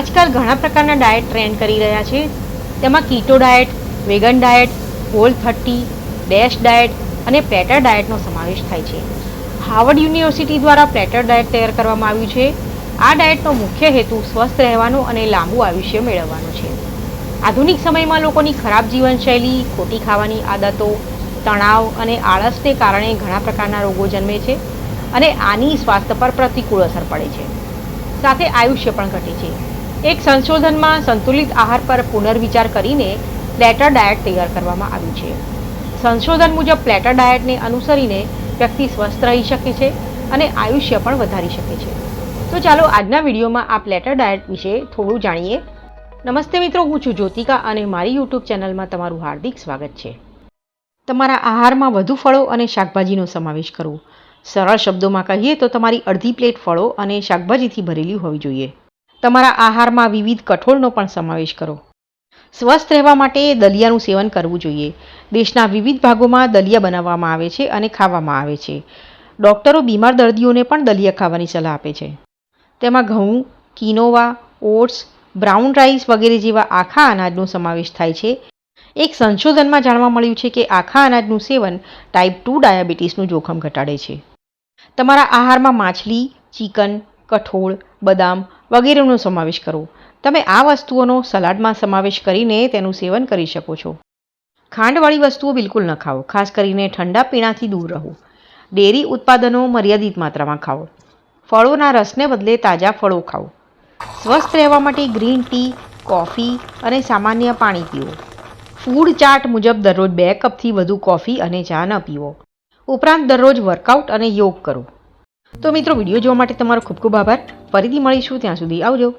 આજકાલ ઘણા પ્રકારના ડાયટ ટ્રેન્ડ કરી રહ્યા છે. તેમાં keto diet vegan diet whole thirty dash diet અને પ્લેટર ડાયટનો સમાવેશ થાય છે. હાર્વર્ડ યુનિવર્સિટી દ્વારા પ્લેટર ડાયટ તૈયાર કરવામાં આવ્યું છે. આ ડાયટનો મુખ્ય હેતુ સ્વસ્થ રહેવાનો અને લાંબુ આયુષ્ય મેળવવાનો છે. આધુનિક સમયમાં લોકોની ખરાબ જીવનશૈલી, ખોટી ખાવાની આદતો, તણાવ અને આળસને કારણે ઘણા પ્રકારના રોગો જન્મે છે અને આની સ્વાસ્થ્ય પર પ્રતિકૂળ અસર પડે છે. સાથે આયુષ્ય પણ ઘટે છે. એક સંશોધનમાં સંતુલિત આહાર પર પુનર્વિચાર કરીને પ્લેટર ડાયટ તૈયાર કરવામાં આવ્યું છે. સંશોધન મુજબ પ્લેટર ડાયટને અનુસરીને વ્યક્તિ સ્વસ્થ રહી શકે છે અને આયુષ્ય પણ વધારી શકે છે. તો ચાલો આજના વિડીયોમાં આ પ્લેટર ડાયટ વિશે થોડું જાણીએ. નમસ્તે મિત્રો, હું છું જ્યોતિકા અને મારી યુટ્યુબ ચેનલમાં તમારું હાર્દિક સ્વાગત છે. તમારા આહારમાં વધુ ફળો અને શાકભાજીનો સમાવેશ કરવો. સરળ શબ્દોમાં કહીએ તો તમારી અડધી પ્લેટ ફળો અને શાકભાજીથી ભરેલી હોવી જોઈએ. તમારા આહારમાં વિવિધ કઠોળનો પણ સમાવેશ કરો. સ્વસ્થ રહેવા માટે દલિયાનું સેવન કરવું જોઈએ. દેશના વિવિધ ભાગોમાં દલિયા બનાવવામાં આવે છે અને ખાવામાં આવે છે. ડૉક્ટરો બીમાર દર્દીઓને પણ દલિયા ખાવાની સલાહ આપે છે. તેમાં ઘઉં, કિનોવા, ઓટ્સ, બ્રાઉન રાઈસ વગેરે જેવા આખા અનાજનો સમાવેશ થાય છે. એક સંશોધનમાં જાણવા મળ્યું છે કે આખા અનાજનું સેવન ટાઈપ ટુ ડાયાબિટીસનું જોખમ ઘટાડે છે. તમારા આહારમાં માછલી, ચિકન, કઠોળ બદામ વગેરેનો સમાવેશ કરો તમે આ વસ્તુઓનો સલાડમાં સમાવેશ કરીને તેનું સેવન કરી શકો છો. ખાંડવાળી વસ્તુઓ બિલકુલ ન ખાઓ, ખાસ કરીને ઠંડા પીણાથી દૂર રહો. ડેરી ઉત્પાદનો મર્યાદિત માત્રામાં ખાઓ. ફળોના રસને બદલે તાજા ફળો ખાઓ. સ્વસ્થ રહેવા માટે ગ્રીન ટી, કોફી અને સામાન્ય પાણી પીવો ફૂડ ચાર્ટ મુજબ દરરોજ બે કપથી વધુ કોફી અને ચા ન પીવો. ઉપરાંત દરરોજ વર્કઆઉટ અને યોગ કરો. તો મિત્રો વીડિયો જોવા માટે તમારો ખૂબ ખૂબ આભાર. ફરીથી મળીશું ત્યાં સુધી. આવજો.